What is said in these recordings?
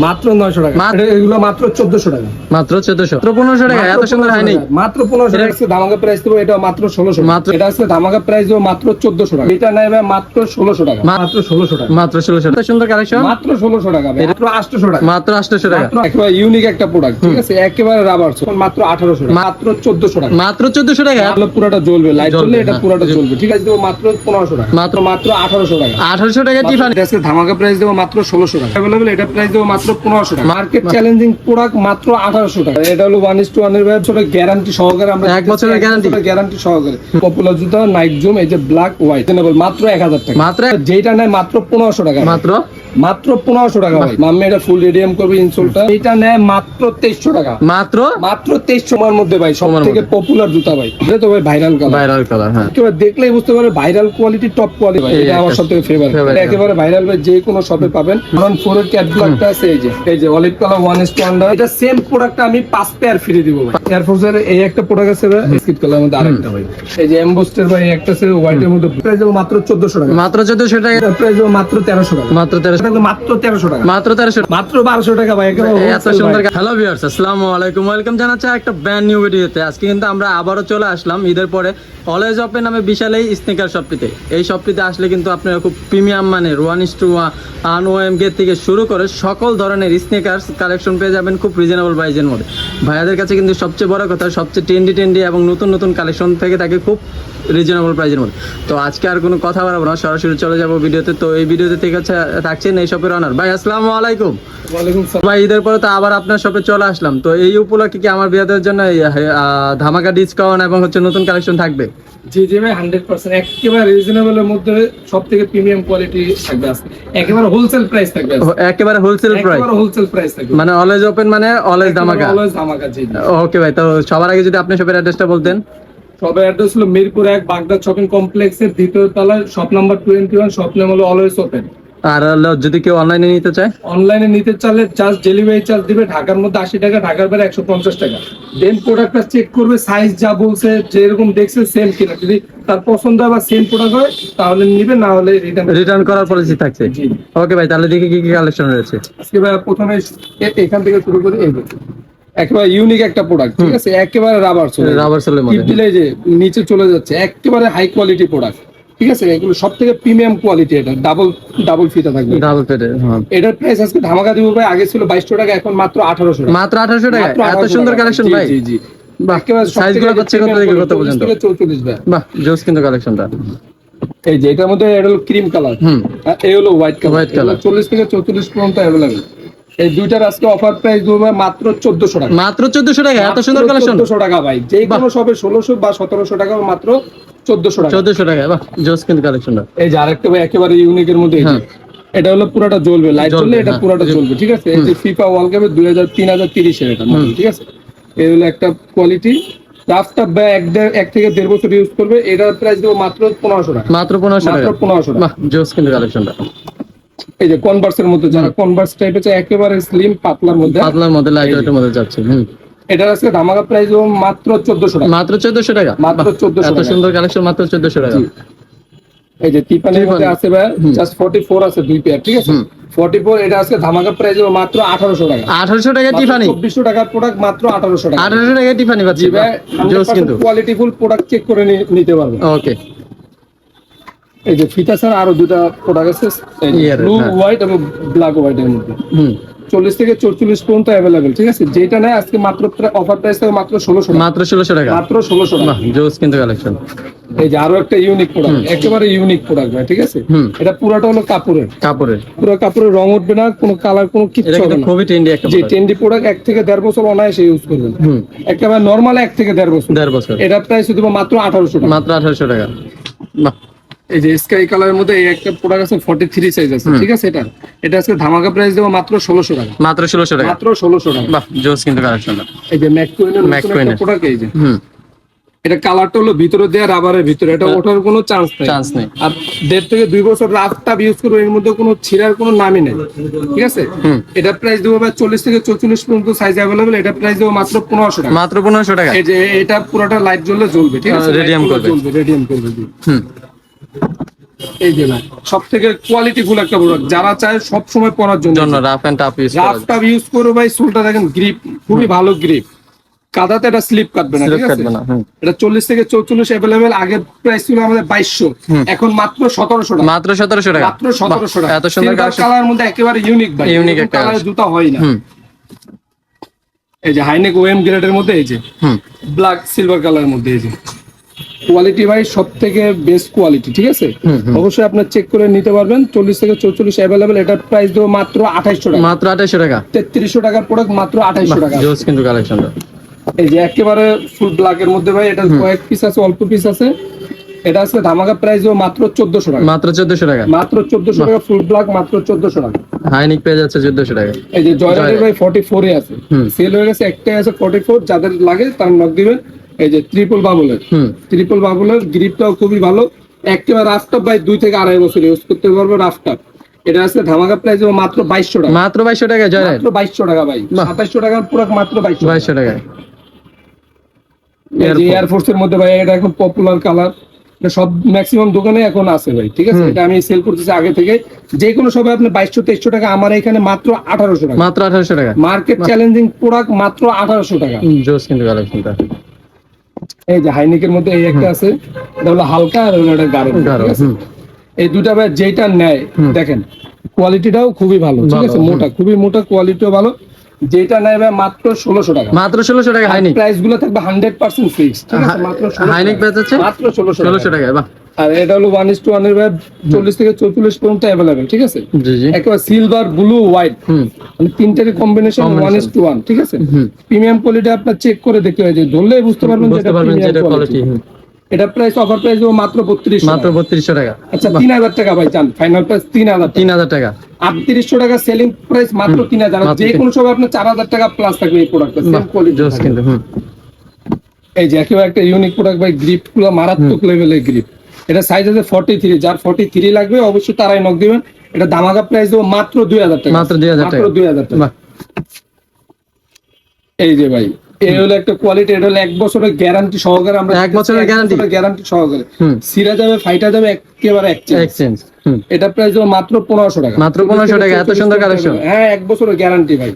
মাত্র নয়শো টাকা। এগুলো মাত্র চোদ্দশো টাকা। মাত্র চোদ্দশো। পনেরোশো টাকা এত সুন্দর হয় নাই মাত্র টাকা ধামাকা প্রাইস দেবো এটা মাত্র মাত্র- এটা আজকে ধামাকা প্রাইস দেবো মাত্র চোদ্দশো টাকা। এটা মাত্র টাকা। মাত্র টাকা। মাত্র ষোলোশো এত সুন্দর কালেকশন মাত্র টাকা মাত্র আটশোশো টাকা। মাত্র আটশোশো টাকা। একেবারে ইউনিক একটা প্রোডাক্ট ঠিক আছে? একেবারে রাবার মাত্র আঠারোশো টাকা। মাত্র চোদ্দশো টাকা। মাত্র চোদ্দশো টাকা? তাহলে পুরোটা জ্বলবে লাইট জ্বলবে, জ্বললে এটা। পুরোটা জ্বলবে। ঠিক আছে দেবো মাত্র পনেরোশো টাকা। মাত্র মাত্র আঠারোশো টাকা। আঠারোশো টাকা টিফান আজকে ধামাকা প্রাইস দেবো মাত্র ষোলোশো টাকা। অ্যাভেলেবল এটা প্রাইস দেবো মাত্র পনেরোশো টাকা। মার্কেট চ্যালেঞ্জিং প্রোডাক্ট মাত্র আঠারোশো টাকা। এটা হলো ওয়ান ইস টু ওয়ানের বছরের গ্যারান্টি সহকারে আমরা এক বছরের guarantee? গ্যারান্টি সহকারে। পপুলার জুতা নাইট জুম এই যে ব্ল্যাক হোয়াইট মাত্র এক হাজার টাকা। মাত্র যেটা নেয় মাত্র পনেরোশো টাকা। মাত্র? মাত্র পনেরোশো টাকা ভাই। মাম্মি এটা ফুল রেডিয়াম করবে ইনসোলটা এটা নেয় মাত্র তেইশশো টাকা। মাত্র? মাত্র তেইশ সময়ের মধ্যে ভাই সব থেকে পপুলার জুতা ভাই। এটা তো ভাই ভাইরাল কালার ভাইরাল কালার হ্যাঁ। দেখলেই বুঝতে পারে ভাইরাল কোয়ালিটি টপ কোয়ালিটি ভাই। এটা আমার সব থেকে ফেভারিট একেবারে ভাইরাল ভাই যে কোনো শপে পাবেন। কারণ ফোর এর ক্যাট ব্ল্যাকটা আছে এই যে এই যে অলিভ কালার ওয়ান ইস এটা সেম প্রোডাক্টটা আমি পাঁচ পেয়ার ফ্রি দিব। ভাই এয়ারফোর্স এর এই একটা প্রোডাক্ট আছে বিস্কিট কালার মধ্যে আরেকটা ভাই। এই যে এমবোস্টের ভাই একটা আছে হোয়াইট এর মধ্যে প্রাইস মাত্র 1400 টাকা। মাত্র চোদ্দশো টাকা? প্রাইস মাত্র 1300 টাকা। মাত্র তেরোশো এটা মাত্র 1300 টাকা। মাত্র তেরোশো মাত্র 1200 টাকা ভাই এত সুন্দর হ্যালো ভিউয়ার্স আসসালামু আলাইকুম। ওয়েলকাম জানাচ্ছি একটা ব্র্যান্ড নিউ ভিডিওতে আজকে কিন্তু আমরা আবারও চলে আসলাম ঈদের পরে অলওয়েজ ওপেন নামে বিশাল এই স্নিকার শপটিতে এই শপটিতে আসলে কিন্তু আপনারা খুব প্রিমিয়াম মানের ওয়ান ইস টু ওয়ান থেকে শুরু করে সকল ধরনের স্নিকার্স কালেকশন পেয়ে যাবেন খুব রিজনেবল প্রাইজের মধ্যে। ভাইয়াদের কাছে কিন্তু সবচেয়ে বড় কথা সবচেয়ে ট্রেন্ডি ট্রেন্ডি এবং নতুন নতুন কালেকশন থেকে থাকে খুব রিজনেবল প্রাইজের মধ্যে। তো আজকে আর কোনো কথা বাড়াবো না সরাসরি চলে যাব ভিডিওতে। তো এই ভিডিওতে থেকে হচ্ছে থাকছেন এই শপের অনার ভাই আসসালামু আলাইকুম। ভাই ঈদের পরে তো আবার আপনার শপে চলে আসলাম। তো এই উপলক্ষে কি আমার বিয়াদের জন্য ধামাকা ডিসকাউন্ট এবং হচ্ছে নতুন কালেকশন থাকবে? জি জি ভাই হান্ড্রেড পার্সেন্ট একেবারে রিজনেবলের মধ্যে সব থেকে প্রিমিয়াম কোয়ালিটি থাকবে একেবারে হোলসেল প্রাইস থাকবে একেবারে হোলসেল প্রাইস হোলসেল প্রাইস থাকবে। মানে অলওয়েজ ওপেন মানে অলওয়েজ ধামাকা? অলওয়েজ ধামাকা জি। ওকে ভাই তো সবার আগে যদি আপনি শপের অ্যাড্রেসটা বলতেন। সবে অ্যাড্রেস হলো মিরপুর এক বাগদা শপিং কমপ্লেক্সের দ্বিতীয় তলায় shop number twenty one shop নাম হলো অলওয়েজ ওপেন আর হলো যদি কেউ অনলাইনে নিতে চায়? অনলাইনে নিতে চাইলে চার্জ ডেলিভারি চার্জ দিবে ঢাকার মধ্যে আশি টাকা ঢাকার বাইরে একশো পঞ্চাশ টাকা। দেন প্রোডাক্টটা চেক করবে সাইজ যা বলছে যেরকম দেখছে সেম কিনা। যদি তার পছন্দ হয় বা সেম প্রোডাক্ট হয় তাহলে নিবে না হলে রিটার্ন রিটার্ন করার পলিসি থাকছে? ওকে ভাই তাহলে দেখি কি কি কালেকশন রয়েছে। আজকে ভাই প্রথমে এখান থেকে শুরু করি এই। একেবারে ইউনিক একটা প্রোডাক্ট ঠিক আছে? একেবারে রাবার চলে রাবার সেলের মধ্যে দিলে যে নিচে চলে যাচ্ছে। একেবারে হাই কোয়ালিটি প্রোডাক্ট ঠিক আছে এগুলো সব থেকে প্রিমিয়াম কোয়ালিটি এটা ডাবল ডাবল ফিতা থাকবে। ডাবল হ্যাঁ। এটার প্রাইস আজকে ধামাকা দিব ভাই আগে ছিল টাকা এখন মাত্র আঠারোশো টাকা। মাত্র আঠারোশো টাকা? এত সুন্দর কালেকশন ভাই? জি জি। বাহ একেবারে সব সাইজ থেকে গুলো হচ্ছে কত থেকে কত পর্যন্ত? 40 ভাই। বাহ জোস কিন্তু কালেকশনটা এই যে এটার মধ্যে এটা হলো ক্রিম কালার এই হলো হোয়াইট কালার White colour। চল্লিশ থেকে পর্যন্ত এই দুইটার আজকে অফার প্রাইস দেবো মাত্র চোদ্দশো টাকা। মাত্র টাকা? এত সুন্দর কালেকশন টাকা ভাই। যে কোনো সবে ষোলোশো বা সতেরোশো টাকা মাত্র টাকা। চোদ্দশো টাকা বাহ জোস কিন্তু কালেকশনটা। এই যে আরেকটা ভাই একেবারে ইউনিকের মধ্যে এই হ্যাঁ। এটা হলো পুরোটা জ্বলবে লাইট জ্বললে এটা হ্যাঁ। পুরোটা জ্বলবে। ঠিক আছে? এই যে ফিফা ওয়ার্ল্ড কাপে এটা ঠিক আছে? এই হলো একটা কোয়ালিটি রাফটা এক এক থেকে দেড় বছর ইউজ করবে এটার প্রাইস দেবো মাত্র পনেরোশো টাকা। মাত্র পনেরোশো মাত্র টাকা। পনেরোশো টাকা। বাহ জোস কিন্তু কালেকশনটা। এই যে কনভার্সের মধ্যে যারা কনভার্স টাইপের চাই একেবারে স্লিম পাতলার মধ্যে। পাতলার মধ্যে লাইট ওয়েটের মধ্যে যাচ্ছে এটার আজকে ধামাকা প্রাইস মাত্র চোদ্দশো টাকা। মাত্র চোদ্দশো টাকা? মাত্র 1400 এত সুন্দর কালেকশন মাত্র চোদ্দশো টাকা। এই যে তিপানের মধ্যে আছে ভাই জাস্ট ফর্টি ফোর আছে দুই পেয়ার ঠিক আছে? ফর্টি ফোর এটা আজকে ধামাকা প্রাইস মাত্র আঠারোশো টাকা। আঠারোশো টাকা টিফানি চব্বিশশো টাকার প্রোডাক্ট মাত্র আঠারোশো টাকা। আঠারোশো টাকা টিফানি পাচ্ছি ভাই জোস কিন্তু। কোয়ালিটি ফুল প্রোডাক্ট চেক করে নিতে পারবে। ওকে এই যে ফিতা ছাড়া আরও দুটা প্রোডাক্ট আছে। ব্লু হ্যাঁ। হোয়াইট এবং ব্ল্যাক হোয়াইট এর মধ্যে। হুম। চল্লিশ থেকে চৌচল্লিশ পর্যন্ত অ্যাভেলেবেল ঠিক আছে? যেটা নেয় আজকে মাত্র অফার প্রাইস থেকে মাত্র ষোলোশো মাত্র ষোলোশো টাকা? মাত্র ষোলোশো টাকা। জোস কিন্তু কালেকশন এই যে আরও একটা ইউনিক প্রোডাক্ট একেবারে ইউনিক প্রোডাক্ট ভাই ঠিক আছে? এটা পুরোটা হলো কাপড়ের। কাপড়ের। পুরো কাপড়ের রং উঠবে না কোনো কালার কোনো কিন্তু হবে না। খুবই ট্রেন্ডি একটা যে। টেন্ডি প্রোডাক্ট এক থেকে দেড় বছর অনায়াসে ইউজ করবেন। একেবারে নর্মাল এক থেকে দেড় বছর। দেড় বছর। এটা প্রাইস শুধু মাত্র আঠারোশো টাকা। মাত্র আঠারোশো টাকা। বাহ। এই যে স্কাই কালারের মধ্যে এই একটা প্রোডাক্ট আছে ফর্টি থ্রি সাইজ আছে ঠিক আছে এটা? এটা আজকে ধামাকা প্রাইস দেবো মাত্র ষোলোশো টাকা। মাত্র ষোলোশো টাকা। মাত্র ষোলোশো টাকা। বাহ জোস কিন্তু কালেকশনটা এই যে McQueen এর। প্রোডাক্ট এই যে। হুম। এটা কালারটা হলো ভিতরে দেওয়া রাবারের ভিতরে। এটা ওঠার কোনো চান্স নেই। চান্স নেই। আর দেড় থেকে দুই বছর রাফটা ইউজ করব এর মধ্যে কোনো ছিঁড়ার কোনো নামই নেই। ঠিক আছে? হুম। এটা প্রাইস দেবো ভাই চল্লিশ থেকে চৌচল্লিশ পর্যন্ত সাইজ অ্যাভেলেবেল এটা প্রাইস দেবো মাত্র পনেরোশো টাকা। মাত্র পনেরোশো টাকা। এই যে এটা পুরোটা লাইট জ্বললে জ্বলবে ঠিক আছে? গুলো করবে। রেডিয়াম করবে। হুম। এই যে ভাই সব থেকে কোয়ালিটি ফুল একটা প্রোডাক্ট যারা চায় সব সময় পরার জন্য। জন্য rough and tough use rough tough use করো ভাই সোলটা দেখেন গ্রিপ খুবই ভালো গ্রিপ কাদাতে এটা স্লিপ কাটবে না ঠিক আছে? না। এটা চল্লিশ থেকে চৌচল্লিশ অ্যাভেলেবেল আগের প্রাইস ছিল আমাদের বাইশশো। এখন মাত্র সতেরোশো টাকা। মাত্র সতেরোশো টাকা। মাত্র সতেরোশো বাহ, টাকা। এত সুন্দর। কালার মধ্যে একেবারে ইউনিক ভাই। Unique একটা কালার। জুতা হয় না। এই যে হাইনেক ওএম গ্রেডের মধ্যে এই যে ব্ল্যাক সিলভার কালারের মধ্যে এই যে। কোয়ালিটি ভাই সব থেকে বেস্ট কোয়ালিটি ঠিক আছে। অবশ্যই আপনার চেক করে নিতে পারবেন চল্লিশ থেকে চৌচল্লিশ অ্যাভেলেবেল এটার প্রাইস দেবো মাত্র আঠাইশশো টাকা। মাত্র আঠাশশো টাকা? তেত্রিশশো টাকার প্রোডাক্ট মাত্র আঠাইশশো টাকা। কিন্তু কালেকশনটা এই যে একেবারে ফুল ব্ল্যাক এর মধ্যে ভাই এটা কয়েক পিস আছে অল্প পিস আছে। এটা আছে ধামাকা প্রাইস ও মাত্র চোদ্দশো টাকা। মাত্র চোদ্দশো টাকা? মাত্র চোদ্দশো টাকা ফুল ব্ল্যাক মাত্র চোদ্দশো টাকা। হাইনিক পেয়ে যাচ্ছে চোদ্দশো টাকা। এই যে জয়রাটের ভাই ফর্টি এ আছে। সেল হয়ে গেছে একটাই আছে ফর্টি ফোর যাদের লাগে তার নক দিবেন। এই যে ট্রিপল বাবুলের হুম। ট্রিপল বাবুলের গ্রিপটাও খুবই ভালো। একেবারে রাফটাপ ভাই দুই থেকে আড়াই বছর ইউজ করতে পারব রাফটাপ এটা আছে ধামাকা প্রাইস মাত্র বাইশশো টাকা। মাত্র বাইশশো টাকা জয়রাট মাত্র বাইশশো টাকা ভাই। সাতাশশো টাকার পুরো মাত্র বাইশশো বাইশশো যে এয়ারফোর্স এর মধ্যে ভাই এটা এখন পপুলার কালার সব ম্যাক্সিমাম দোকানে এখন আছে ভাই ঠিক আছে? এটা আমি সেল করতেছি আগে থেকে। যে কোনো সবাই আপনি বাইশশো তেইশশো টাকা আমার এখানে মাত্র আঠারোশো টাকা। মাত্র আঠারোশো টাকা। মার্কেট চ্যালেঞ্জিং প্রোডাক্ট মাত্র আঠারোশো টাকা। জোস কিন্তু কালেকশনটা এই যে হাইনিকের মধ্যে এই একটা আছে এটা হলো হালকা আর হলো এটা গাঢ়। গাঢ়, ঠিক আছে? এই দুটা ভাই যেটা নেয় দেখেন কোয়ালিটিটাও খুবই ভালো ঠিক আছে? মোটা খুবই মোটা কোয়ালিটিও ভালো। যেটা নেয় ভাই মাত্র ষোলোশো টাকা। মাত্র ষোলোশো টাকা হাইনিক? প্রাইসগুলো থাকবে হান্ড্রেড পার্সেন্ট ফিক্স মাত্র হাইনিক প্রাইস আছে? মাত্র ষোলোশো টাকায় বাহ। আর এটা হলো ওয়ান ইস টু ওয়ানের ভাই চল্লিশ থেকে চৌচল্লিশ পর্যন্ত অ্যাভেলেবেল ঠিক আছে? একেবারে সিলভার ব্লু হোয়াইট মানে তিনটারই combination. One is to one ঠিক আছে? প্রিমিয়াম কোয়ালিটি আপনার চেক করে দেখতে হয় যে ধরলে বুঝতে পারবেন যে এটা কোয়ালিটি প্রাইস অফার প্রাইস মাত্র বত্রিশ মাত্র বত্রিশশো টাকা। আচ্ছা তিন হাজার টাকা ভাই চান ফাইনাল প্রাইস তিন হাজার তিন হাজার টাকা। আটত্রিশশো টাকা সেলিং প্রাইস মাত্র তিন হাজার। যে কোনো সময় আপনার চার হাজার টাকা প্লাস থাকবে এই প্রোডাক্টটা সেম কোয়ালিটি এই যে একেবারে একটা ইউনিক প্রোডাক্ট ভাই গ্রিপগুলো মারাত্মক লেভেলের গ্রিপ এটা সাইজ আছে ফর্টি থ্রি যার ফর্টি থ্রি লাগবে অবশ্যই তারাই নক দিবেন। এটা দামাকা প্রাইস দেবো মাত্র দুই হাজার টাকা। মাত্র 2000 মাত্র টাকা। দুই হাজার টাকা। এই যে ভাই এই হলো একটা কোয়ালিটি এটা হলো এক বছরের গ্যারান্টি সহকারে আমরা এক বছরের guarantee? গ্যারান্টি সহকারে। সিরা যাবে ফাইটা যাবে একেবারে এক্সচেঞ্জ এটা প্রাইস দেবো মাত্র পনেরোশো টাকা। মাত্র 1500 টাকা, এত সুন্দর collection? হ্যাঁ এক বছরের গ্যারান্টি ভাই।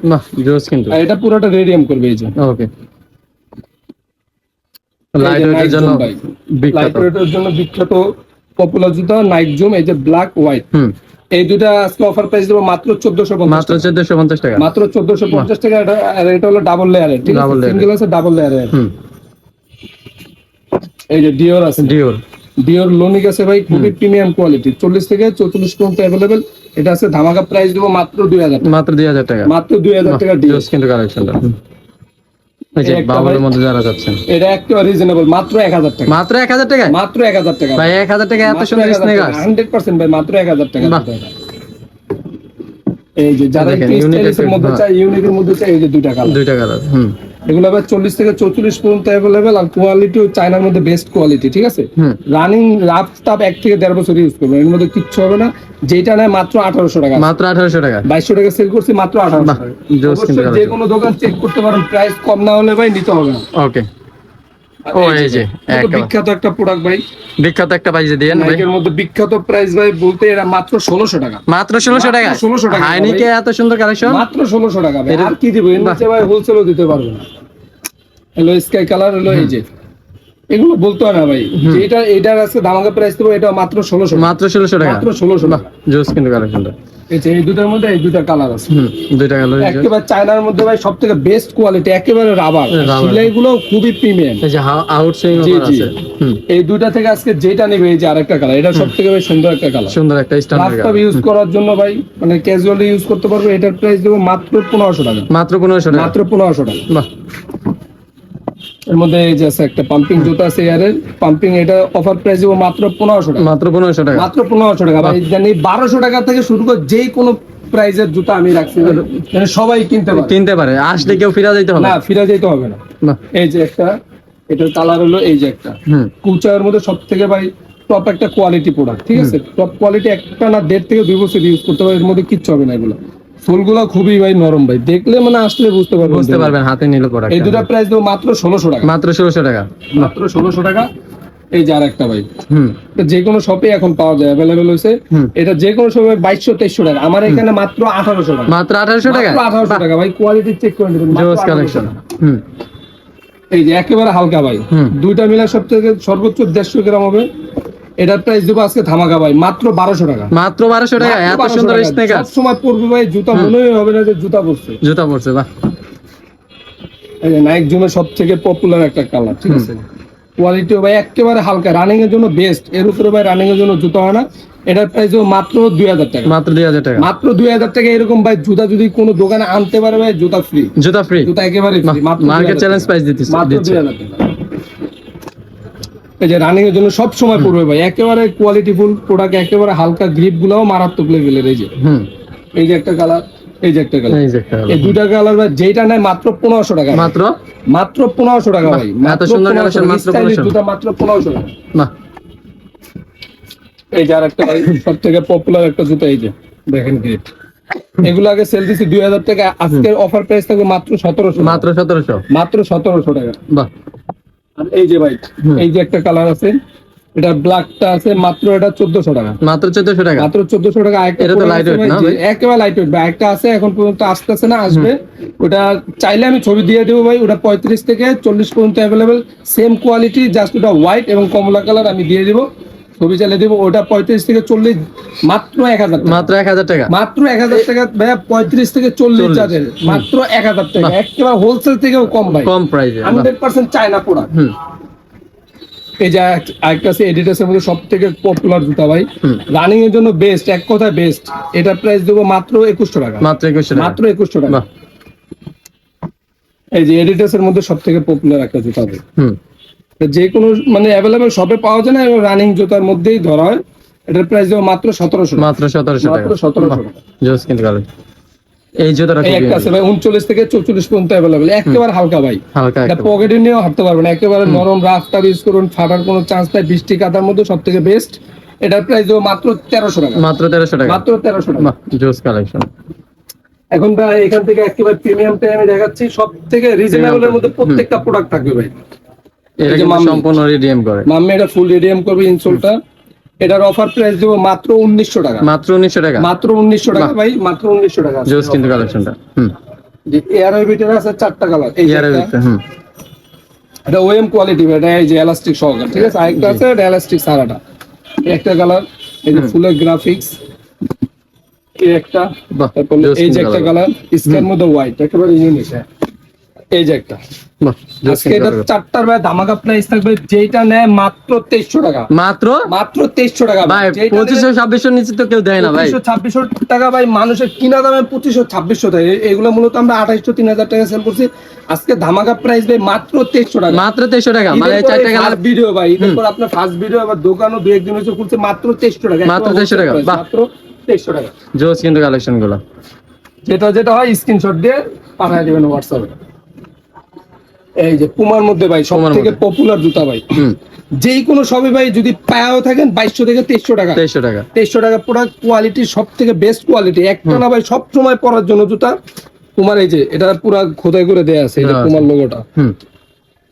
জোস কিন্তু। এটা পুরোটা রেডিয়াম করবে এই যে। ওকে এই যে লাইট night জন্য বিখ্যাত। জন্য বিখ্যাত পপুলার জুতা নাইট জুম এই যে ব্ল্যাক হোয়াইট এই দুটা আজকে অফার প্রাইস দেবো মাত্র চোদ্দশো মাত্র চোদ্দশো পঞ্চাশ টাকা। মাত্র চোদ্দশো পঞ্চাশ টাকা এটা আর এটা হলো ডাবল লেয়ারের ঠিক আছে? সিঙ্গেল আছে ডাবল লেয়ারের এই যে ডিওর আছে। ডিওর ডিওর লোনিক আছে ভাই খুবই প্রিমিয়াম কোয়ালিটি চল্লিশ থেকে চৌচল্লিশ পর্যন্ত অ্যাভেলেবেল এটা আছে ধামাকা প্রাইস দেবো মাত্র দুই হাজার মাত্র দুই হাজার টাকা। মাত্র দুই হাজার টাকা ডিওর কিন্তু কালেকশনটা বাবলের মধ্যে যারা যাচ্ছেন। এটা একটু রিজনেবল মাত্র এক হাজার টাকা। মাত্র এক হাজার টাকা মাত্র এক হাজার টাকা। ভাই এক হাজার টাকা এত সুন্দর স্নেকার হান্ড্রেড পার্সেন্ট ভাই মাত্র এক হাজার টাকা। এই যে যারা এর মধ্যে হ্যাঁ। চাই ইউনিকের মধ্যে চাই এই যে দুইটা কালার দুইটা কালার হুম। এগুলো আবার চল্লিশ থেকে চৌচল্লিশ পর্যন্ত অ্যাভেলেবেল আর কোয়ালিটি চায়নার মধ্যে বেস্ট কোয়ালিটি ঠিক আছে? রানিং রাফ টাপ এক থেকে দেড় বছর ইউজ করবেন এর মধ্যে কিচ্ছু হবে না। যেটা নেয় মাত্র আঠারোশো টাকা। মাত্র আঠারোশো টাকা। বাইশশো টাকা সেল করছি মাত্র আঠারোশো যে কোনো দোকান চেক করতে পারেন। প্রাইস কম না হলে ভাই নিতে হবে না। ওকে ও এই যে বিখ্যাত একটা প্রোডাক্ট ভাই। বিখ্যাত একটা ভাই। মধ্যে বিখ্যাত প্রাইস ভাই বলতে এরা মাত্র ষোলোশো টাকা। মাত্র ষোলোশো টাকা? 1600 টাকা, হাইনিকে এত সুন্দর কালেকশন মাত্র টাকা ভাই। এটা- আর কি দিব? এর নিচে ভাই হোলসেলও দিতে পারবে না। স্কাই কালার হলো এই যে। এগুলো বলতে না ভাই। যেটা এটার আছে ধামাকা প্রাইস দেবো এটা মাত্র ষোলোশো মাত্র ষোলোশো টাকা? মাত্র ষোলোশো টাকা। জোস কিন্তু কালেকশনটা এই যে এই দুটার মধ্যে এই দুটা কালার আছে। দুইটা কালার একেবারে চায়নার মধ্যে ভাই সব থেকে বেস্ট কোয়ালিটি একেবারে রাবার Rubber। সিলাই গুলো খুবই প্রিমিয়াম এই যে আউট সুইং। আছে। এই দুটা থেকে আজকে যেটা নেবে এই যে আরেকটা কালার এটা সব থেকে সুন্দর একটা কালার সুন্দর একটা স্ট্যান্ডার্ড রাস্তা ইউজ করার জন্য ভাই মানে ক্যাজুয়ালি ইউজ করতে পারবে এটার প্রাইস দেবো মাত্র পনেরোশো টাকা। মাত্র পনেরোশো টাকা। মাত্র পনেরোশো টাকা। বাহ। এর মধ্যে এই যে আছে একটা পাম্পিং জুতা আছে এয়ারের পাম্পিং এটা অফার প্রাইস দেবো মাত্র পনেরোশো টাকা। মাত্র পনেরোশো টাকা। মাত্র পনেরোশো টাকা। ভাই জানি বারোশো টাকা থেকে শুরু করে যে কোনো প্রাইজের জুতা আমি রাখছি। মানে সবাই কিনতে পারে। কিনতে পারে। আসলে কেউ ফিরা যাইতে হবে না। ফিরে যেতে হবে না। এই যে একটা এটার কালার হলো এই যে একটা। কুচার মধ্যে সব থেকে ভাই টপ একটা কোয়ালিটি প্রোডাক্ট ঠিক আছে? টপ কোয়ালিটি একটা না দেড় থেকে দুই বছর ইউজ করতে পারবে এর মধ্যে কিচ্ছু হবে না এগুলো। ফুলগুলো খুবই ভাই নরম ভাই। দেখলে মানে আসলে বুঝতে পারবেন বুঝতে পারবেন হাতে নিলে পড়া এই দুটা প্রাইস দেবো মাত্র ষোলোশো টাকা। মাত্র ষোলোশো টাকা। মাত্র ষোলোশো টাকা। এই যে আরেকটা ভাই। হুম। যে কোনো শপে এখন পাওয়া যায় অ্যাভেলেবেল হয়েছে। এটা যে কোনো শপে বাইশশো তেইশশো টাকা। আমার এখানে মাত্র আঠারোশো টাকা। মাত্র আঠারোশো টাকা? আঠারোশো টাকা। ভাই কোয়ালিটি চেক করে নেবেন। কালেকশন এই যে একেবারে হালকা ভাই। দুইটা মিলে সব থেকে সর্বোচ্চ দেড়শো গ্রাম হবে। এটার প্রাইস দেবো আজকে ধামাকা ভাই মাত্র বারোশো টাকা। মাত্র বারোশো টাকা এত সুন্দর। স্নেকার সবসময় পরবে ভাই জুতা মনেই হবে না যে জুতা পরছে। জুতা পড়ছে বাহ। এই যে নাইক জুমের সব থেকে পপুলার একটা কালার ঠিক আছে? কোয়ালিটি ভাই একেবারে হালকা রানিং এর জন্য বেস্ট এর উপরে ভাই রানিং এর জন্য জুতা হয় না। এটার প্রাইস মাত্র দুই হাজার টাকা। মাত্র দুই হাজার টাকা। মাত্র দুই হাজার টাকা এরকম ভাই জুতা যদি কোনো দোকানে আনতে পারে ভাই জুতা ফ্রি জুতা ফ্রি জুতা একেবারে মার্কেট চ্যালেঞ্জ। প্রাইস দিতেছে মাত্র দুই হাজার টাকা। এই যে রানিং এর জন্য সব সময় পড়বে ভাই। একেবারে কোয়ালিটি ফুল প্রোডাক্ট একেবারে হালকা গ্রিপ গুলাও মারাত্মক লেভেলের এই যে। এই যে একটা কালার এই যে একটা কালার এই দুইটা কালার ভাই যেটা নেয় মাত্র পনেরোশো টাকা মাত্র? মাত্র পনেরোশো টাকা ভাই। এত সুন্দর collection, মাত্র 1500 জুতা মাত্র পনেরোশো টাকা। বাহ। এই যে আর একটা সব থেকে পপুলার একটা জুতা এই যে দেখেন গ্রেট এগুলো আগে সেল দিচ্ছি দুই হাজার টাকা আজকের অফার প্রাইস থাকবে মাত্র সতেরোশো মাত্র সতেরোশো। মাত্র সতেরোশো টাকা। বাহ। আর এই যে ভাই এই যে একটা কালার আছে এটা ব্ল্যাকটা আছে মাত্র এটা চোদ্দশো টাকা। মাত্র চোদ্দশো টাকা? মাত্র চোদ্দশো টাকা আরেকটা এটা তো লাইট ভাই, না ভাই? একেবারে লাইট ওয়েট ভাই একটা আছে এখন পর্যন্ত আসতেছে না আসবে। ওটা চাইলে আমি ছবি দিয়ে দেবো ভাই ওটা পঁয়ত্রিশ থেকে চল্লিশ পর্যন্ত অ্যাভেলেবেল সেম কোয়ালিটি জাস্ট ওটা হোয়াইট এবং কমলা কালার আমি দিয়ে দিব। ছবি চালিয়ে দিব ওটা পঁয়ত্রিশ থেকে চল্লিশ মাত্র এক হাজার টাকা। মাত্র এক হাজার টাকা। মাত্র এক হাজার টাকা ভাইয়া পঁয়ত্রিশ থেকে চল্লিশ 40 যাদের মাত্র এক হাজার টাকা। একেবারে হোলসেল থেকেও কম ভাই। কম প্রাইসে হান্ড্রেড পার্সেন্ট চায়না হুম। এই যে এক- আরেকটা আছে এডিটাসের মধ্যে সব থেকে পপুলার জুতা ভাই। রানিং এর জন্য বেস্ট এক কথায় বেস্ট এটা প্রাইস দেবো মাত্র একুশশো টাকা। মাত্র একুশশো টাকা। মাত্র একুশশো টাকা। এই যে এডিটাসের মধ্যে সব থেকে পপুলার একটা জুতা ভাই। যে কোনো মানে অ্যাভেলেবেল শপে পাওয়া যায় না এবং রানিং জুতার মধ্যেই ধরা হয়। এটার প্রাইস দেবো মাত্র সতেরোশো মাত্র সতেরোশো মাত্র সতেরোশো জোস কিন্তু কালো এই জুতাটা একটা আছে ভাই উনচল্লিশ থেকে চৌচল্লিশ পর্যন্ত অ্যাভেলেবেল একেবারে হালকা ভাই। হালকা এটা একটা পকেটে নিয়েও হাঁটতে পারবেন। একেবারে নরম রাফটা ইউজ করুন ফাটার কোনো চান্স নাই বৃষ্টি কাদার মধ্যে সব থেকে বেস্ট এটার প্রাইস দেবো মাত্র তেরোশো টাকা। মাত্র তেরোশো টাকা। মাত্র তেরোশো টাকা। জোস কালেকশন এখন ভাই এখান থেকে একেবারে প্রিমিয়াম টাইমে দেখাচ্ছি। সব থেকে রিজনেবলের মধ্যে প্রত্যেকটা প্রোডাক্ট থাকবে ভাই। এটা সম্পূর্ণ রিডিএম করে। মাম্মি এটা ফুল করবে ইনসোলটা। এটার অফার প্রাইস দেবো মাত্র উনিশশো টাকা। মাত্র উনিশশো টাকা? মাত্র উনিশশো টাকা ভাই মাত্র উনিশশো টাকা জোস কিন্তু কালেকশনটা হুম। এয়ার ভিতরে আছে চারটা কালার এই ভিতরে হুম। এটা ওএম কোয়ালিটি এটা এই যে এলাস্টিক সহকার ঠিক আছে? আরেকটা আছে এটা এলাস্টিক সারাটা। একটা কালার এই যে ফুলের গ্রাফিক্স এই একটা তারপর এই যে একটা কালার স্ক্যান মধ্যে হোয়াইট একেবারে ইউনিক এই যে একটা। আজকে এটা চারটার ভাই ধামাকা প্রাইস থাকবে যেটা নেয় মাত্র তেইশশো টাকা। মাত্র? মাত্র তেইশশো টাকা ভাই যেটা পঁচিশশো ছাব্বিশশো নিচে তো কেউ দেয় না ভাই। ছাব্বিশশো টাকা ভাই মানুষের কিনা দামে পঁচিশশো ছাব্বিশশো এগুলো মূলত আমরা আঠাইশশো তিন হাজার টাকা সেল করছি। আজকে ধামাকা প্রাইস ভাই মাত্র তেইশশো টাকা। মাত্র তেইশশো টাকা মানে ভিডিও ভাই ঈদের পর আপনার ফার্স্ট ভিডিও আবার দোকানও দু একদিন হয়েছে খুলছে মাত্র তেইশশো টাকা। মাত্র একদম 2300 টাকা, মাত্র তেইশশো টাকা। জোস কিন্তু কালেকশনগুলো। যেটা যেটা হয় স্ক্রিনশট দিয়ে পাঠিয়ে দিবেন হোয়াটসঅ্যাপে এই যে পুমার মধ্যে ভাই সব থেকে পপুলার জুতা ভাই। যেই কোনো সবে ভাই যদি পায়াও থাকেন বাইশশো থেকে তেইশশো টাকা। তেইশশো টাকা। তেইশশো টাকা প্রোডাক্ট কোয়ালিটি সব থেকে বেস্ট কোয়ালিটি একটা না ভাই সব সময় পরার জন্য জুতা তোমার এই যে এটা পুরো খোদাই করে দেয়া আছে আছে। তোমার লোগোটা হুম।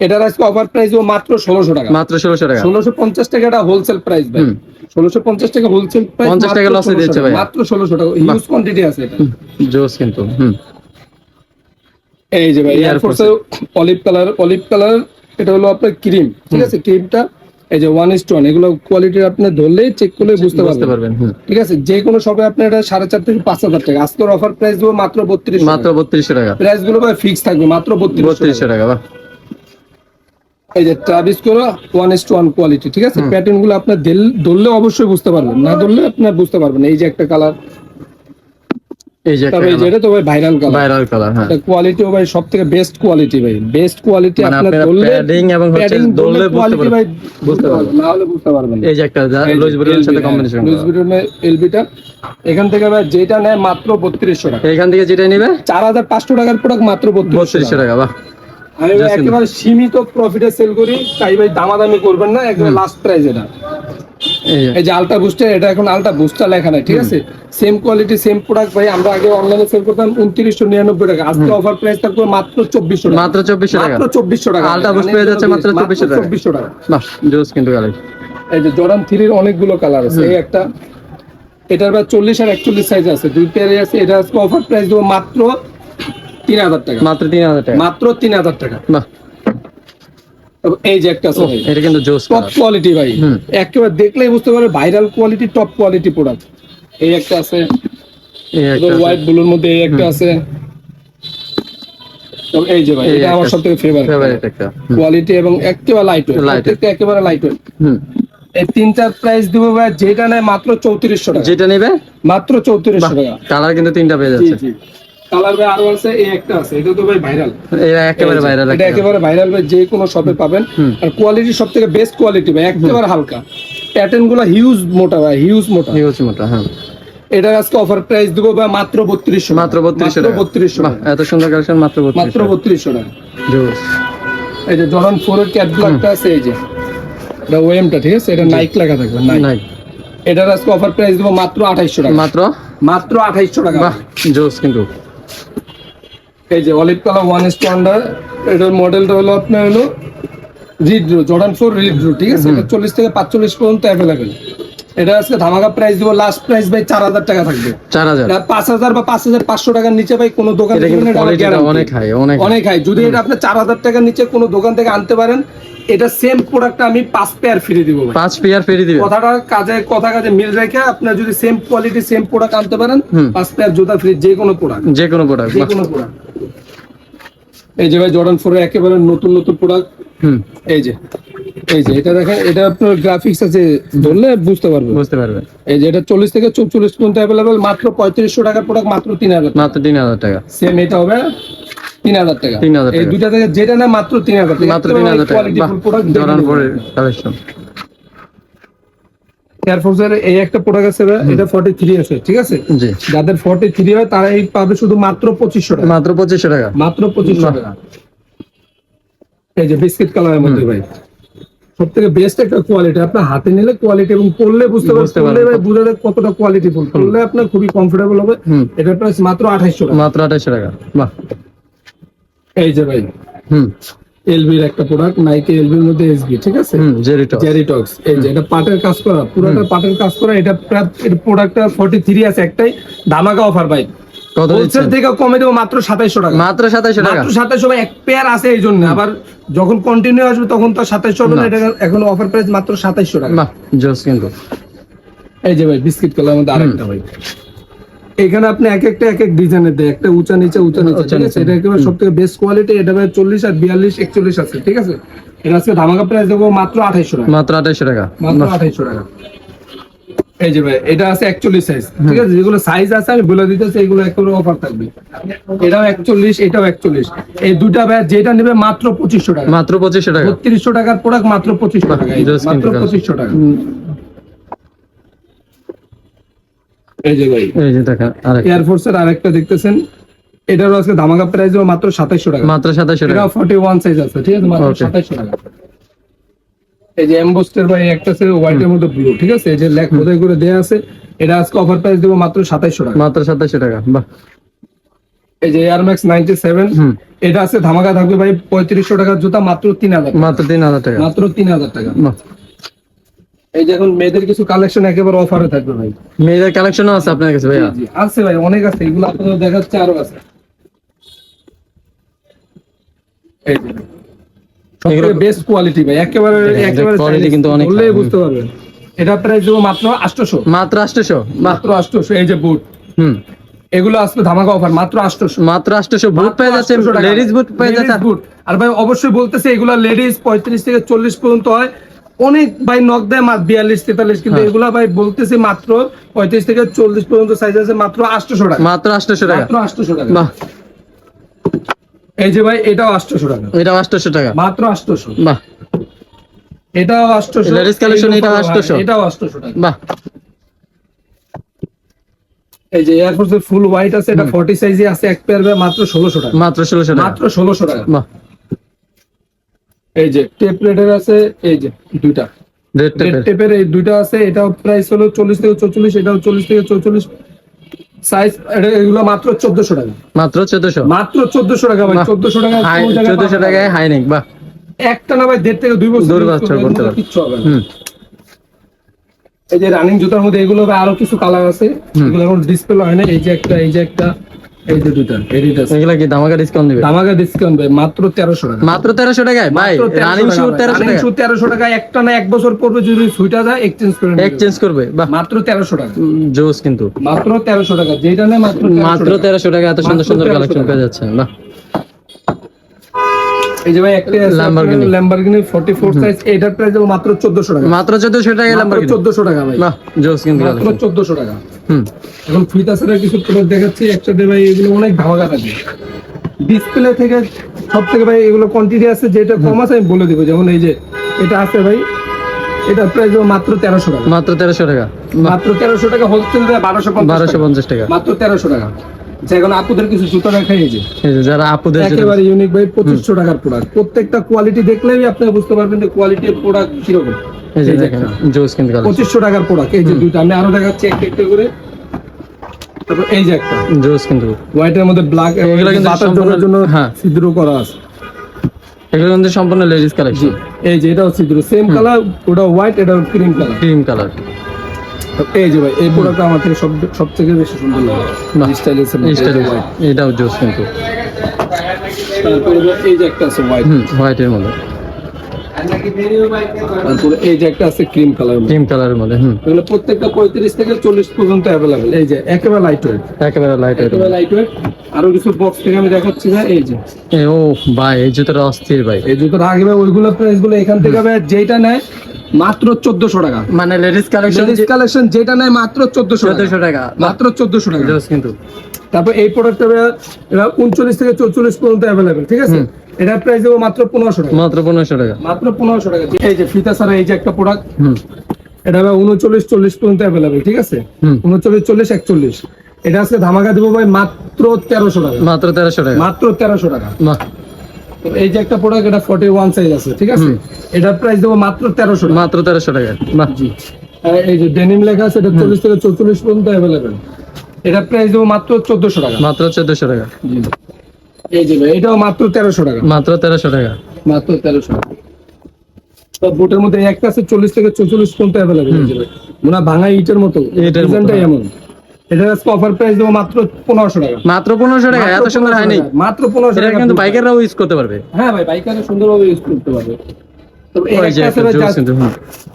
এটার আজকে অফার প্রাইস মাত্র ষোলোশো টাকা। মাত্র ষোলোশো টাকা। ষোলোশো পঞ্চাশ টাকা এটা হোলসেল প্রাইস ভাই। ষোলোশো পঞ্চাশ টাকা হোলসেল প্রাইস 50 টাকা এ দিচ্ছে ভাই। মাত্র ষোলোশো টাকা। হিউজ কোয়ান্টিটি আছে এটা। জোস কিন্তু। হুম। এই যে ভাই Air air force olive colour olive colour এটা হলো আপনার ক্রিম ঠিক আছে? ক্রিমটা এই যে ওয়ান ইস ওয়ান এগুলো কোয়ালিটি আপনি ধরলেই চেক করলে বুঝতে পারবেন। ঠিক আছে? যে কোনো শপে আপনি এটা সাড়ে চার থেকে পাঁচ হাজার টাকা। আজকের অফার প্রাইস দেবো মাত্র বত্রিশ মাত্র বত্রিশশো টাকা। প্রাইসগুলো ভাই ফিক্স থাকবে মাত্র বত্রিশ বত্রিশশো টাকা বাহ। এই যে ট্রাভিস করো ওয়ান ইস ওয়ান কোয়ালিটি ঠিক আছে? প্যাটার্নগুলো আপনার ধরলে অবশ্যই বুঝতে পারবেন। না ধরলে আপনার বুঝতে পারবেন এই যে একটা কালার এই যে তবে এই তো ভাই ভাইরাল কালার ভাইরাল কালার হ্যাঁ। কোয়ালিটিও ভাই সব বেস্ট কোয়ালিটি ভাই। বেস্ট কোয়ালিটি মানে আপনার এবং হচ্ছে বুঝতে পারবেন। ভাই বুঝতে বুঝতে পারবেন। না হলে বুঝতে পারবেন এই যে একটা সাথে কম্বিনেশন এলবিটা এখান থেকে ভাই যেটা নেয় মাত্র বত্রিশশো টাকা। এখান থেকে যেটা নিবে? চার হাজার পাঁচশো টাকার প্রোডাক্ট মাত্র বত্রিশশো বত্রিশশো টাকা বাহ। আমি একেবারে সীমিত প্রফিটে সেল করি তাই ভাই দামাদামি করবেন না একেবারে লাস্ট প্রাইস এটা। এই যে, আলট্রা বুস্টার এটা এখন আলট্রা বুস্টার লেখা নাই ঠিক আছে? সেম কোয়ালিটি সেম প্রোডাক্ট ভাই আমরা আগে অনলাইনে সেল করতাম উনত্রিশশো নিরানব্বই টাকা। আজকে অফার প্রাইস থাকবে মাত্র চব্বিশশো মাত্র চব্বিশশো টাকা। মাত্র চব্বিশশো টাকা। Ultra Boost পেয়ে যাচ্ছে মাত্র 2400 টাকা। চব্বিশশো টাকা। বাহ জোস কিন্তু এই যে জর্ডান থ্রির অনেকগুলো কালার আছে। এই একটা এটার বা চল্লিশ আর একচল্লিশ সাইজ আছে। দুই পেয়ারে আছে। এটা আজকে অফার প্রাইস দেবো মাত্র তিন হাজার টাকা। মাত্র তিন হাজার টাকা। মাত্র তিন হাজার টাকা। বাহ। এই যে একটা আছে এটা কিন্তু জোস টপ কোয়ালিটি ভাই। একেবারে দেখলেই বুঝতে পারবে viral quality top quality product এই একটা আছে। এই একটা হোয়াইট ব্লুর মধ্যে এই একটা আছে। এই যে ভাই এটা আমার একটা সব থেকে ফেভারিট ফেভারিট একটা কোয়ালিটি এবং একেবারে লাইট প্রত্যেকটা একেবারে লাইট হুম। এই তিনটার প্রাইস দিব ভাই যেটা নেয় মাত্র চৌত্রিশশো টাকা। যেটা নেবে? মাত্র চৌত্রিশশো টাকা। কালার কিন্তু তিনটা পেয়ে জি যাচ্ছে। জি। কালার ভাই আরও আছে এই একটা আছে। এটা তো ভাই ভাইরাল এটা একেবারে বাইরে এটা একেবারে। ভাইরাল ভাই যে কোনো শপে পাবেন। আর কোয়ালিটি সব থেকে বেস্ট কোয়ালিটি ভাই একেবারে হালকা। প্যাটার্নগুলো হিউজ মোটা ভাই হিউজ মোটা। হিউজ মোটা হ্যাঁ। এটার আজকে অফার প্রাইস দিব ভাই মাত্র বত্রিশশো মাত্র বত্রিশশো টাকা। বত্রিশশো এত সুন্দর কালেকশন মাত্র মাত্র বত্রিশশো টাকা। জোস। এই যে জর্ডান ফোর এর ক্যাট আছে এই যে। এটা ওএমটা ঠিক আছে? এটা নাইক লেখা থাকবে নাইক নাই এটার আজকে অফার প্রাইস দিব মাত্র আঠাইশশো টাকা। মাত্র? মাত্র আঠাইশশো টাকা। জোস কিন্তু। এই যে অলিভ কালার ওয়ান স্ট্যান্ডার এটার মডেলটা হলো আপনার হলো রিড্রো জর্ডান ফোর রিড্রো ঠিক আছে? চল্লিশ থেকে পাঁচচল্লিশ পর্যন্ত অ্যাভেলেবেল এটা আজকে ধামাকা প্রাইস দিব লাস্ট প্রাইস ভাই চার হাজার টাকা থাকবে। চার হাজার। পাঁচ হাজার বা পাঁচ হাজার পাঁচশো টাকার নিচে ভাই কোনো দোকান। অনেক হাই অনেক অনেক হাই যদি এটা আপনি চার হাজার টাকার নিচে কোনো দোকান থেকে আনতে পারেন এটা সেম প্রোডাক্টটা আমি পাঁচ পেয়ার ফ্রি দিব পাঁচ পেয়ার ফেরি দিবে কথাটা কাজে কথা কাজে মিল রেখে আপনার যদি সেম কোয়ালিটি সেম প্রোডাক্ট আনতে পারেন পাঁচ পেয়ার জুতা ফ্রি যে কোনো প্রোডাক্ট যে কোনো প্রোডাক্ট যে কোনো প্রোডাক্ট এই যে ভাই জর্ডান ফোর একেবারে নতুন নতুন প্রোডাক্ট হুম। এই যে এই যে এটা দেখেন এটা আপনার গ্রাফিক্স আছে ধরলে বুঝতে পারবেন। বুঝতে পারবে এই যে এটা চল্লিশ থেকে চৌচল্লিশ পর্যন্ত অ্যাভেলেবেল মাত্র পঁয়ত্রিশশো টাকার প্রোডাক্ট মাত্র তিন হাজার মাত্র তিন হাজার টাকা। সেম এটা হবে তিন হাজার টাকা। 3,000 এই দুইটা থেকে যেটা না মাত্র তিন হাজার টাকা। মাত্র তিন হাজার টাকা। বাহ জরান পরে কালেকশন এয়ারফোর্সের এই একটা প্রোডাক্ট আছে এটা ফর্টি থ্রি আছে ঠিক আছে? যাদের ফর্টি থ্রি হয় তারা এই পাবে শুধু মাত্র পঁচিশশো টাকা। মাত্র পঁচিশশো টাকা। মাত্র পঁচিশশো টাকা। এই যে বিস্কিট কালারের মধ্যে ভাই। সব থেকে বেস্ট একটা কোয়ালিটি আপনার হাতে নিলে কোয়ালিটি এবং পড়লে বুঝতে পারবেন। ভাই বুঝা যায় কতটা কোয়ালিটি ফুল পড়লে আপনার খুবই কমফোর্টেবল হবে। এটার প্রাইস মাত্র আঠাইশশো টাকা। মাত্র আঠাশশো টাকা। বাহ। এই যে ভাই হুম। এলবির একটা প্রোডাক্ট নাইকে এলবির মধ্যে এসবি ঠিক আছে? জেরিটক্স এই যে এটা পাটের কাজ করা পুরোটা পাটের কাজ করা এটা প্রোডাক্টটা ফর্টি থ্রি আছে একটাই। ধামাকা অফার ভাই। কত হোলসেল দিচ্ছেন? থেকে কমে দেবো মাত্র সাতাইশশো টাকা। মাত্র সাতাশশো টাকা? সাতাইশশো এক পেয়ার আছে এই জন্য। আবার যখন কন্টিনিউ আসবে তখন তো সাতাইশশো হবে না। না। এটা এখন অফার প্রাইস মাত্র সাতাইশশো টাকা। জোস কিন্তু। এই যে ভাই বিস্কিট কালার মধ্যে আরেকটা ভাই। এখানে আপনি এক একটা এক এক ডিজাইনের দেয়। একটা উঁচা নিচে উঁচা নিচে ঠিক আছে? এটা একেবারে সব থেকে বেস্ট কোয়ালিটি এটা ভাই চল্লিশ আর বিয়াল্লিশ একচল্লিশ আছে ঠিক আছে? এটা আজকে ধামাকা প্রাইস দেবো মাত্র আঠাইশশো টাকা। মাত্র আঠাশশো টাকা। মাত্র আঠাইশশো টাকা। এই যে ভাই এটা আছে একচল্লিশ সাইজ ঠিক আছে? যেগুলো সাইজ আছে আমি বলে দিতেছি এগুলো একেবারে অফার থাকবে। এটাও একচল্লিশ এটাও একচল্লিশ। এই দুটা ভাই যেটা নেবে মাত্র পঁচিশশো টাকা। মাত্র পঁচিশশো টাকা। বত্রিশশো টাকার প্রোডাক্ট মাত্র পঁচিশশো টাকা। মাত্র পঁচিশশো টাকা। এই যে ভাই এই যে দেখেন এয়ারফোর্স এর আরেকটা দেখতেছেন। এটারও আজকে ধামাকা প্রাইস মাত্র সাতাইশশো টাকা। মাত্র সাতাশশো টাকা। ফর্টি ওয়ান সাইজ আছে ঠিক আছে? মাত্র. সাতাইশশো টাকা। এই যে এমবোস্টার ভাই একটা আছে হোয়াইটের মধ্যে ব্লু ঠিক আছে? এই যে লেখ খোদাই করে দেয়া আছে এটা আজকে অফার প্রাইস দেবো মাত্র সাতাইশশো টাকা। মাত্র সাতাশশো টাকা বাহ। এই যে air max ninety seven hmm. এটা আছে ধামাকা থাকবে ভাই পঁয়ত্রিশশো টাকার জুতা মাত্র তিন হাজার মাত্র তিন হাজার টাকা। মাত্র তিন হাজার টাকা। বাহ। এই যে এখন মেয়েদের কিছু কালেকশন একেবারে অফারে থাকবে ভাই। মেয়েদের কালেকশনও আছে আপনার কাছে ভাইয়া? আছে ভাই অনেক আছে এগুলো আপনাদের দেখাচ্ছে আরও আছে। এই যে বেস্ট কোয়ালিটি ভাই একেবারে একেবারে কিন্তু অনেক বুঝতে পারবেন। এটা প্রাইস দেবো মাত্র আটশোশো। মাত্র আটশোশো? মাত্র আটশোশো এই যে বুট হুম। এগুলো আসবে ধামাকা অফার মাত্র আটশোশো। মাত্র আটশোশো। বুট পেয়ে যাচ্ছে লেডিস বুট পেয়ে যাচ্ছে বুট আর ভাই অবশ্যই বলতেছে এগুলা লেডিস পঁয়ত্রিশ থেকে চল্লিশ পর্যন্ত হয়। অনেক ভাই নক দেয় মাত্র বিয়াল্লিশ তেতাল্লিশ কিন্তু হ্যাঁ। এগুলা ভাই বলতেছে মাত্র পঁয়ত্রিশ থেকে চল্লিশ পর্যন্ত সাইজ আছে মাত্র আটশোশো টাকা। মাত্র আটশোশো টাকা। মাত্র আটশোশো টাকা। এই যে ভাই এটাও আটশোশো টাকা। এটা আটশোশো টাকা। মাত্র আটশোশো। বাহ। এটাও আটশোশো Ladies collection এটাও 800 এটাও আটশোশো টাকা। বাহ। এই যে এয়ারফোর্স এর ফুল হোয়াইট আছে এটা ফর্টি সাইজে আছে এক পেয়ার মাত্র ষোলোশো টাকা। মাত্র ষোলোশো টাকা। মাত্র ষোলোশো টাকা। বাহ। এই যে টেপ রেডের আছে এই যে দুইটা। রেড টেপের এই দুইটা আছে এটাও প্রাইস হলো চল্লিশ থেকে চৌচল্লিশ এটাও চল্লিশ থেকে চৌচল্লিশ। সাইজ এগুলো মাত্র চোদ্দশো টাকা। মাত্র 1400 মাত্র 1400 টাকা ভাই বাহ। চোদ্দশো টাকা হাই টাকায় হাই চোদ্দশো পাবেন না। টাকায় হাইনেক বাহ। একটা না ভাই দেড় থেকে দুই বছর দুই বছর করতে পারবে। কিচ্ছু হবে হুম। এই যে রানিং জুতার মধ্যে এগুলো আরও কিছু কালার আছে। এগুলো এখন ডিসপ্লে হয় না এই যে একটা এই যে একটা। এই যে দুটা এই দুটা এগুলা কি দামাকা ডিসকাউন্ট দিবে? দামাকা ডিসকাউন্ট ভাই মাত্র তেরোশো টাকা। মাত্র টাকায়? ভাই মাত্র 1300 রানিং শু টাকা ভাই। তেরোশো Running টাকা shoe 1300 টাকা একটা না এক বছর পর্বে যদি সুইটা যায় এক্সচেঞ্জ করে। এক্সচেঞ্জ করবে বাহ। মাত্র তেরোশো টাকা। জোস কিন্তু। মাত্র টাকা যেটা মাত্র মাত্র 1300 টাকা। এত সুন্দর সুন্দর কালেকশন করে পেয়ে যাচ্ছে বাহ। এই যে ভাই একটা Lamborghini। ল্যাম্বরগিনি 44 সাইজ এটার প্রাইস মাত্র 1400 টাকা। মাত্র চোদ্দশো টাকা এলাম মাত্র 1400 টাকা ভাই। বাহ জোস কিন্তু মাত্র 1400 টাকা। হুম। এখন ফিতাসের কিছু প্রোডাক্ট দেখাচ্ছি। একসাথে ভাই এগুলো অনেক ধামাকা থাকে। ডিসপ্লে থেকে সব থেকে ভাই এগুলো কোয়ান্টিটি আছে যেটা কম আছে আমি বলে দিব। যেমন এই যে এটা আছে ভাই এটার প্রাইস মাত্র 1300 টাকা। মাত্র তেরোশো টাকা। মাত্র 1300 টাকা হোলসেল 1250 বারোশো পঞ্চাশ টাকা। মাত্র 1300 টাকা। আচ্ছা এখন আপুদের কিছু জুতো যারা আপুদের একেবারে ইউনিক ভাই পঁচিশশো টাকার প্রোডাক্ট প্রত্যেকটা কোয়ালিটি দেখলেই আপনি বুঝতে পারবেন যে কোয়ালিটির প্রোডাক্ট কীরকম। পঁচিশশো টাকার প্রোডাক্ট এই যে দুইটা। আমি আরও দেখাচ্ছি একটা একটা করে। তারপর এই যে একটা। জোস কিন্তু। হোয়াইটের মধ্যে ব্ল্যাক এগুলো কিন্তু সম্পূর্ণ- জন্য হ্যাঁ। করা আছে। এগুলো কিন্তু সম্পূর্ণ লেডিস কালেকশন এই যে এটাও ছিদ্র সেম কালার ওটা হোয়াইট এটা ক্রিম কালার ক্রিম কালার এই যে ভাই এই প্রোডাক্টটা আমার থেকে সব সব থেকে বেশি সুন্দর লাগে। স্টাইলিশ স্টাইল এটাও জোস কিন্তু। তারপরে এই যে একটা আছে হোয়াইট হোয়াইটের মধ্যে। তারপরে এই যে একটা আছে ক্রিম কালার ক্রিম কালারের মধ্যে হুম। এগুলো প্রত্যেকটা পঁয়ত্রিশ থেকে চল্লিশ পর্যন্ত অ্যাভেলেবেল এই যে একেবারে লাইট ওয়েট একেবারে লাইট একেবারে লাইট ওয়েট আরও কিছু বক্স থেকে আমি দেখাচ্ছি না এই যে। ও ভাই এই জুতোটা অস্থির ভাই। এই জুতোর আগে ভাই ওইগুলো প্রাইসগুলো এখান থেকে যেটা নেয় মাত্র চোদ্দশো টাকা। মানে লেডিস কালেকশন লেডিস কালেকশন যেটা নেয় মাত্র চোদ্দশো চোদ্দশো টাকা। মাত্র চোদ্দশো টাকা। কিন্তু। তারপর এই প্রোডাক্টটা এবার উনচল্লিশ থেকে চৌচল্লিশ পর্যন্ত অ্যাভেলেবেল ঠিক আছে? এটার প্রাইস দেবো মাত্র পনেরোশো টাকা। মাত্র পনেরোশো টাকা। মাত্র পনেরোশো টাকা। এই যে ফিতা ছাড়া এই যে একটা প্রোডাক্ট এটা ভাই উনচল্লিশ চল্লিশ পর্যন্ত অ্যাভেলেবেল ঠিক আছে? উনচল্লিশ চল্লিশ একচল্লিশ। এটা আজকে ধামাকা দেবো ভাই মাত্র তেরোশো টাকা। মাত্র তেরোশো টাকা। মাত্র তেরোশো টাকা। তো এই যে একটা প্রোডাক্ট এটা ফর্টি ওয়ান সাইজ আছে ঠিক আছে? এটার প্রাইস দেবো মাত্র তেরোশো টাকা। মাত্র তেরোশো টাকা জি। এই যে ডেনিম লেখা আছে এটা চল্লিশ থেকে চৌচল্লিশ পর্যন্ত অ্যাভেলেবেল এটার প্রাইস দেবো মাত্র চোদ্দশো টাকা। মাত্র চোদ্দশো টাকা। জি। এই যে এটাও মাত্র তেরোশো টাকা। মাত্র তেরোশো টাকা। মাত্র তেরোশো টাকা। তো বুটের মধ্যে একটা আছে চল্লিশ থেকে চৌচল্লিশ পর্যন্ত অ্যাভেলেবেল মনে ভাঙা ইটের মতো। ইটের মতো, ডিজাইনটাই হ্যাঁ। এমন। এটার আজকে অফার প্রাইস দেবো মাত্র পনেরোশো টাকা। মাত্র পনেরোশো টাকা এত সুন্দর 1500 হয়নি? মাত্র পনেরোশো টাকা কিন্তু। বাইকাররাও ইউজ করতে পারবে। হ্যাঁ ভাই বাইকাররা সুন্দরভাবে ইউজ করতে পারবে।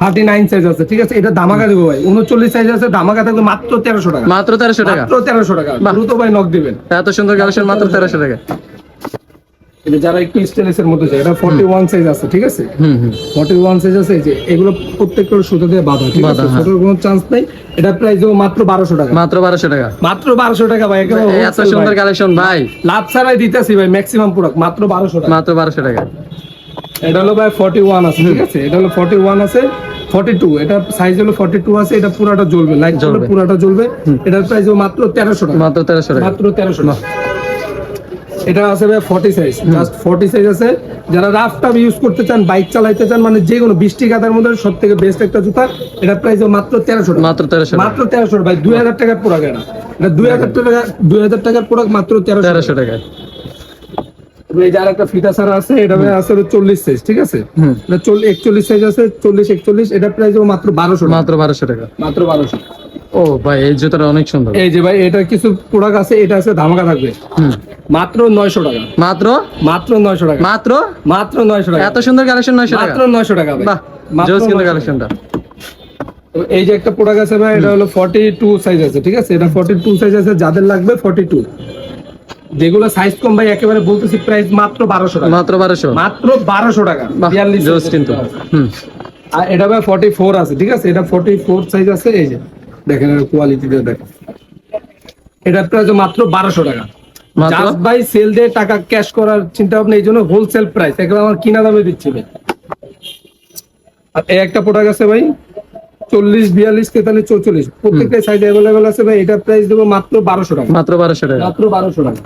39 সাইজ আছে ঠিক আছে? এটা দামাকা দেবো ভাই উনচল্লিশ সাইজ আছে দামাকা থাকবে মাত্র তেরোশো টাকা। মাত্র তেরোশো টাকা। মাত্র তেরোশো টাকা দ্রুত ভাই নক দিবেন। এত সুন্দর কালেকশন মাত্র তেরোশো টাকা। যারা একটু স্টাইলিশ এর মধ্যে চায় এটা ফর্টি ওয়ান সাইজ আছে ঠিক আছে? হুম হুম। ফর্টি ওয়ান সাইজ আছে যে এগুলো প্রত্যেকটা সুতো দিয়ে বাঁধা ঠিক আছে? হ্যাঁ। কোনো চান্স নাই এটা প্রাইস দেবো মাত্র বারোশো টাকা। মাত্র বারোশো টাকা। মাত্র বারোশো টাকা ভাই এত সুন্দর কালেকশন ভাই। লাভ ছাড়াই দিতেছি ভাই ম্যাক্সিমাম প্রোডাক্ট মাত্র বারোশো টাকা। মাত্র বারোশো টাকা। এটা হলো ভাই ফর্টি ওয়ান আছে ঠিক আছে? এটা হলো ফর্টি ওয়ান আছে ফর্টি টু এটা সাইজ হলো ফর্টি টু আছে এটা পুরাটা জ্বলবে লাইট। পুরাটা জ্বলবে। এটার প্রাইস মাত্র তেরোশো টাকা। মাত্র তেরোশো টাকা। মাত্র তেরোশো টাকা। এটা আছে ভাই forty size just forty size আছে। যারা রাফ টাফ ইউজ করতে চান বাইক চালাইতে চান মানে যে কোনো বৃষ্টি কাদার মধ্যে সব থেকে বেস্ট একটা জুতা এটা প্রাইস মাত্র তেরোশো মাত্র তেরোশো মাত্র তেরোশো ভাই দুই হাজার টাকার প্রোডাক্ট এটা। এটা দুই হাজার টাকা দুই হাজার টাকার প্রোডাক্ট মাত্র তেরোশো টাকা। এই যার একটা সারা আছে এটা আছে চল্লিশ সাইজ ঠিক আছে? এটা একচল্লিশ সাইজ আছে চল্লিশ একচল্লিশ এটা প্রাইস মাত্র বারোশো মাত্র বারোশো টাকা। মাত্র বারোশো ও ভাই এই জুতোটা অনেক সুন্দর। এই যে ভাই এটা কিছু প্রোডাক্ট আছে এটা আছে ধামাকা থাকবে। মাত্র নয়শো টাকা। মাত্র? মাত্র নয়শো টাকা। মাত্র? মাত্র নয়শো টাকা। এত সুন্দর কালেকশন নয়শো টাকা? মাত্র নয়শো টাকা বাহ জোস কিন্তু কালেকশনটা এই যে একটা প্রোডাক্ট আছে ভাই এটা হলো ফর্টি টু সাইজ আছে ঠিক আছে? এটা ফর্টি টু সাইজ আছে যাদের লাগবে ফর্টি টু যেগুলো সাইজ কম ভাই একেবারে বলতেছি প্রাইস মাত্র বারোশো টাকা। মাত্র বারোশো। মাত্র বারোশো টাকা। বিয়াল্লিশ জোস কিন্তু। হুম। আর এটা ভাই ফর্টি ফোর আছে ঠিক আছে? এটা ফর্টি ফোর সাইজ আছে এই যে। দেখেন কোয়ালিটিটা দেখেন। এটা প্রাইস মাত্র বারোশো টাকা। মাত্র? জাস্ট ভাই সেল দিয়ে টাকা ক্যাশ করার চিন্তা ভাবনা এই জন্য হোলসেল প্রাইস এগুলো আমার কিনা দামে দিচ্ছি ভাই। আর এই একটা প্রোডাক্ট আছে ভাই চল্লিশ বিয়াল্লিশ তেতাল্লিশ চৌচল্লিশ। প্রত্যেকটা সাইজ অ্যাভেলেবেল আছে ভাই এটা প্রাইস দেবো মাত্র বারোশো টাকা। মাত্র বারোশো টাকা। মাত্র বারোশো টাকা।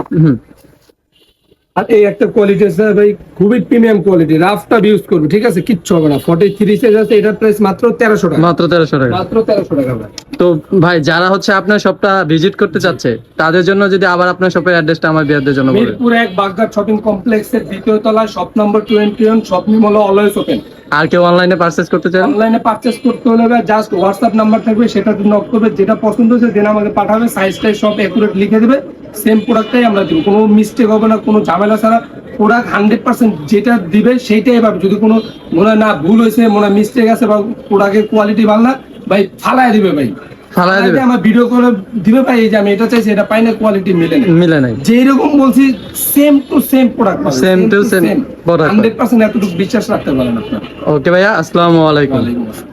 আর এই একটা কোয়ালিটি আছে ভাই খুবই প্রিমিয়াম কোয়ালিটি রাফটা ইউজ করবে ঠিক আছে? কিচ্ছু হবে না ফর্টি থ্রি সাইজ আছে এটার প্রাইস মাত্র তেরোশো টাকা। মাত্র তেরোশো টাকা। মাত্র তেরোশো টাকা তো ভাই যারা হচ্ছে আপনার শপটা ভিজিট করতে চাচ্ছে তাদের জন্য যদি আবার আপনার শপের অ্যাড্রেসটা আমার বিয়ারদের জন্য বলেন। মিরপুর এক বাগদার শপিং কমপ্লেক্সের দ্বিতীয় তলায় shop number twenty one shopping mall always open আর কেউ অনলাইনে পারচেজ করতে চান অনলাইনে পারচেস করতে হলে জাস্ট হোয়াটসঅ্যাপ নাম্বার থাকবে সেটা নক করবে যেটা পছন্দ হচ্ছে দেন আমাকে পাঠাবে সাইজটাই সব অ্যাকুরেট লিখে দেবে। সেম প্রোডাক্টটাই আমরা দিব। কোনো মিস্টেক হবে না কোনো ঝামেলা ছাড়া প্রোডাক্ট হান্ড্রেড পার্সেন্ট যেটা দিবে সেইটাই পাবে। যদি কোনো মনে হয় না ভুল হয়েছে মনে হয় মিস্টেক আছে বা প্রোডাক্টের কোয়ালিটি ভালো না ভাই ফালায় দিবে ভাই। ফালায় দিবে? আমার ভিডিও করে দিবে ভাই এই যে আমি এটা চাইছি এটা পাই না কোয়ালিটি মিলে না। মিলে নাই। যেরকম বলছি same to same product product hundred percent এতটুকু বিশ্বাস রাখতে পারেন আপনার। ওকে ভাইয়া আসসালামু আলাইকুম। আসসালাম।